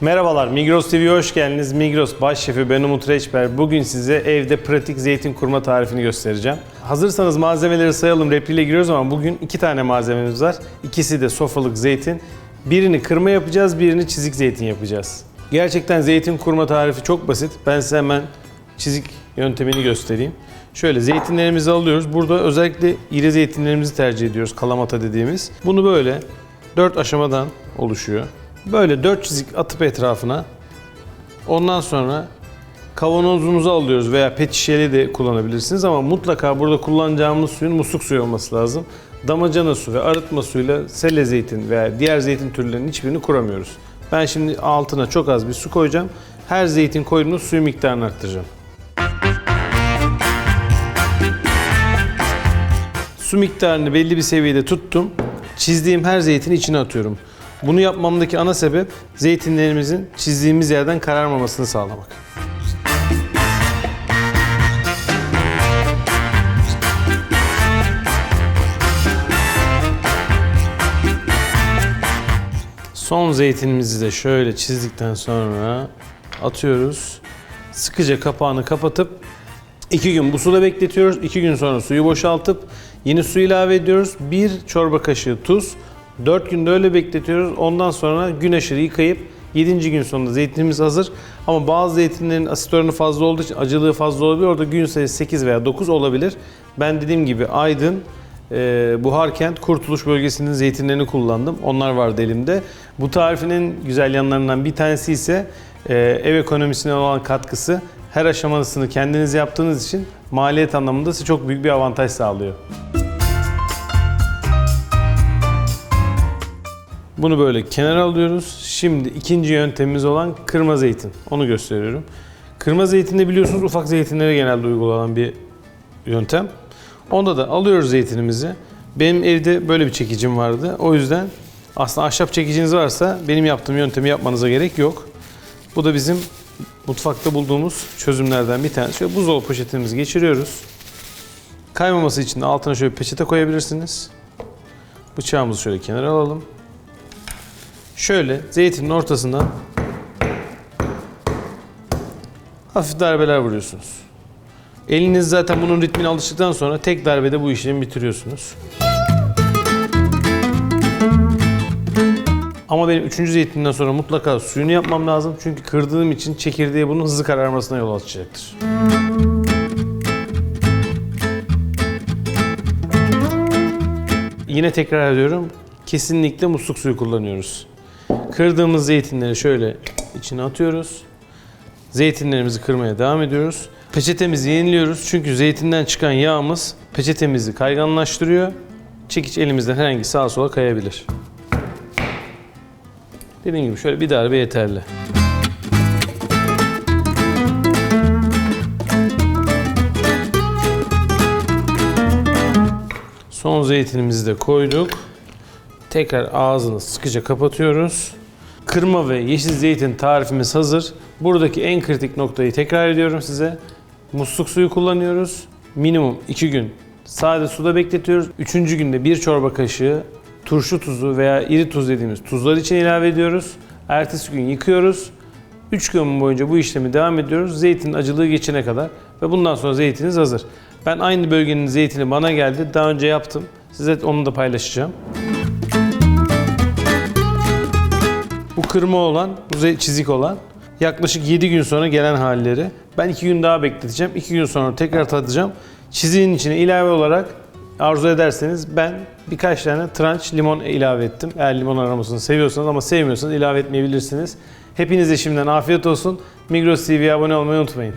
Merhabalar, Migros TV'ye hoş geldiniz. Migros baş şefi ben Umut Reçber. Bugün size evde pratik zeytin kurma tarifini göstereceğim. Hazırsanız malzemeleri sayalım, repliğiyle giriyoruz ama bugün iki tane malzememiz var. İkisi de sofralık zeytin. Birini kırma yapacağız, birini çizik zeytin yapacağız. Gerçekten zeytin kurma tarifi çok basit. Ben size hemen çizik yöntemini göstereyim. Şöyle zeytinlerimizi alıyoruz. Burada özellikle iri zeytinlerimizi tercih ediyoruz. Kalamata dediğimiz. Bunu böyle 4 aşamadan oluşuyor. Böyle 4 çizik atıp etrafına ondan sonra kavanozumuzu alıyoruz veya pet şişeli de kullanabilirsiniz ama mutlaka burada kullanacağımız suyun musluk suyu olması lazım. Damacana su ve arıtma suyuyla selle zeytin veya diğer zeytin türlerinin hiçbirini kuramıyoruz. Ben şimdi altına çok az bir su koyacağım. Her zeytin koyduğumda suyu miktarını arttıracağım. Su miktarını belli bir seviyede tuttum. Çizdiğim her zeytini içine atıyorum. Bunu yapmamdaki ana sebep zeytinlerimizin çizdiğimiz yerden kararmamasını sağlamak. Son zeytinimizi de şöyle çizdikten sonra atıyoruz. Sıkıca kapağını kapatıp 2 gün bu suda bekletiyoruz. 2 gün sonra suyu boşaltıp yeni su ilave ediyoruz. 1 çorba kaşığı tuz. 4 günde öyle bekletiyoruz. Ondan sonra gün aşırı yıkayıp 7. gün sonunda zeytinimiz hazır. Ama bazı zeytinlerin asit oranı fazla olduğu için acılığı fazla olabilir. Orada gün sayısı 8 veya 9 olabilir. Ben dediğim gibi Aydın, e, Buharkent, Kurtuluş bölgesinin zeytinlerini kullandım. Onlar vardı elimde. Bu tarifin en güzel yanlarından bir tanesi ise e, ev ekonomisine olan katkısı. Her aşamasını kendiniz yaptığınız için maliyet anlamında size çok büyük bir avantaj sağlıyor. Bunu böyle kenara alıyoruz. Şimdi ikinci yöntemimiz olan kırma zeytin. Onu gösteriyorum. Kırma zeytinde biliyorsunuz ufak zeytinlere genelde uygulanan bir yöntem. Onda da alıyoruz zeytinimizi. Benim evde böyle bir çekicim vardı. O yüzden aslında ahşap çekiciniz varsa benim yaptığım yöntemi yapmanıza gerek yok. Bu da bizim mutfakta bulduğumuz çözümlerden bir tanesi. Şöyle buzdolabı poşetimizi geçiriyoruz. Kaymaması için de altına şöyle peçete koyabilirsiniz. Bıçağımızı şöyle kenara alalım. Şöyle zeytinin ortasından hafif darbeler vuruyorsunuz. Eliniz zaten bunun ritmine alıştıktan sonra tek darbede bu işlemi bitiriyorsunuz. Ama benim üçüncü zeytinden sonra mutlaka suyunu yapmam lazım. Çünkü kırdığım için çekirdeği bunun hızlı kararmasına yol açacaktır. Yine tekrar ediyorum. Kesinlikle musluk suyu kullanıyoruz. Kırdığımız zeytinleri şöyle içine atıyoruz. Zeytinlerimizi kırmaya devam ediyoruz. Peçetemizi yeniliyoruz çünkü zeytinden çıkan yağımız peçetemizi kayganlaştırıyor. Çekiç elimizden herhangi sağa sola kayabilir. Dediğim gibi şöyle bir darbe yeterli. Son zeytinimizi de koyduk. Tekrar ağzını sıkıca kapatıyoruz. Kırma ve yeşil zeytin tarifimiz hazır. Buradaki en kritik noktayı tekrar ediyorum size. Musluk suyu kullanıyoruz. Minimum 2 gün sade suda bekletiyoruz. 3. günde 1 çorba kaşığı turşu tuzu veya iri tuz dediğimiz tuzlar için ilave ediyoruz. Ertesi gün yıkıyoruz. 3 gün boyunca bu işlemi devam ediyoruz. Zeytinin acılığı geçene kadar ve bundan sonra zeytininiz hazır. Ben aynı bölgenin zeytini bana geldi. Daha önce yaptım. Size onu da paylaşacağım. Bu kırma olan, bu çizik olan yaklaşık 7 gün sonra gelen halleri. Ben 2 gün daha bekleteceğim. 2 gün sonra tekrar tadacağım. Çiziğin içine ilave olarak arzu ederseniz ben birkaç tane tranç limon ilave ettim. Eğer limon aromasını seviyorsanız ama sevmiyorsanız ilave etmeyebilirsiniz. Hepinize şimdiden afiyet olsun. Migros TV'ye abone olmayı unutmayın.